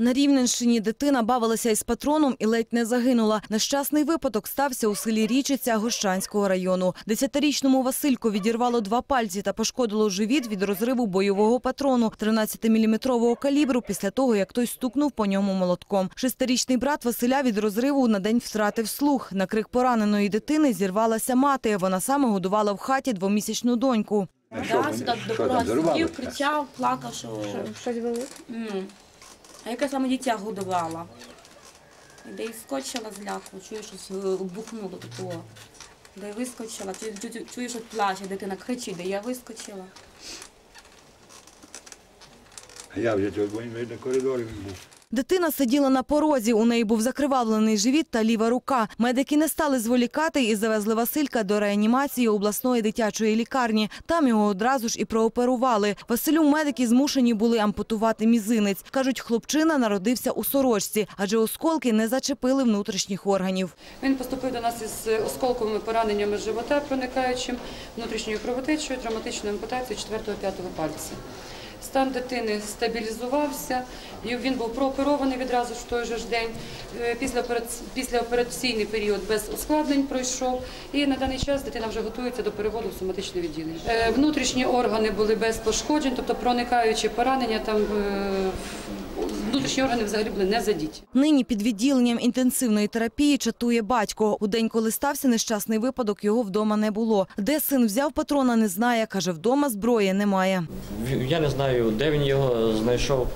На Рівненщині дитина бавилася із патроном і ледь не загинула. Нещасний випадок стався у селі Річиця Гощанського району. Десятирічному Васильку відірвало два пальці та пошкодило живіт від розриву бойового патрону 13-мм калібру після того, як той стукнув по ньому молотком. Шестирічний брат Василя від розриву на день втратив слух. На крик пораненої дитини зірвалася мати. Вона саме годувала в хаті двомісячну доньку. Да, сюди до кричав, плакав, що... Щось велике? А яке саме дитя годувала. Де й скочила з ляху, чую, щось е, бухнуло того. Де й вискочила, чую, чую, що плаче, дитина кричить, де я вискочила. А я вже тут бо- на коридорі був. Дитина сиділа на порозі, у неї був закривавлений живіт та ліва рука. Медики не стали зволікати і завезли Василька до реанімації обласної дитячої лікарні. Там його одразу ж і прооперували. Василю медики змушені були ампутувати мізинець. Кажуть, хлопчина народився у сорочці, адже осколки не зачепили внутрішніх органів. Він поступив до нас із осколковими пораненнями живота, проникаючим внутрішньою кровотечею, травматичною ампутацією 4-5 пальця. Стан дитини стабілізувався, і він був прооперований відразу ж в той же ж день. Після Післяоперац- Післяопераційний період без ускладнень пройшов, і на даний час дитина вже готується до переводу в соматичне відділення. Е, Внутрішні органи були без пошкоджень, тобто проникаючі поранення, там е, внутрішні органи взагалі були не задіті. Нині під відділенням інтенсивної терапії чатує батько. У день, коли стався нещасний випадок, його вдома не було. Де син взяв патрона, не знає. Каже, вдома зброї немає. Я не знаю, де він його знайшов.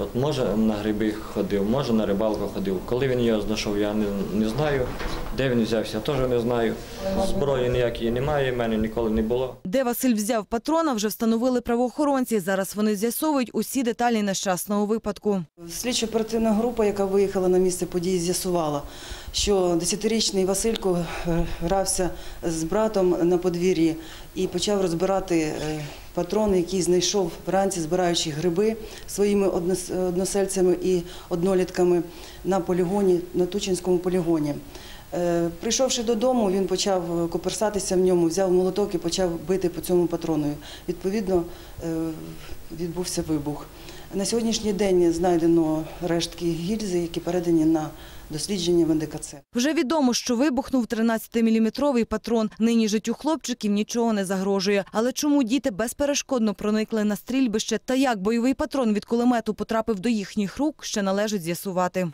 От, може на гриби ходив, може на рибалку ходив. Коли він його знайшов, я не, не знаю. Де він взявся, теж не знаю. Зброї ніякої немає, в мене ніколи не було. Де Василь взяв патрона, вже встановили правоохоронці. Зараз вони з'ясовують усі деталі нещасного випадку. Слідчо-оперативна група, яка виїхала на місце події, з'ясувала, що 10-річний Василько е, грався з братом на подвір'ї і почав розбирати е, патрон, який знайшов вранці, збираючи гриби своїми однос- односельцями і однолітками на полігоні, на Тучинському полігоні. Е, Прийшовши додому, він почав коперсатися в ньому, взяв молоток і почав бити по цьому патрону. Відповідно, е, відбувся вибух. На сьогоднішній день знайдено рештки гільзи, які передані на дослідження в НДКЦ. Вже відомо, що вибухнув 13-міліметровий патрон. Нині життю хлопчиків нічого не загрожує. Але чому діти безперешкодно проникли на стрільбище та як бойовий патрон від кулемету потрапив до їхніх рук, ще належить з'ясувати.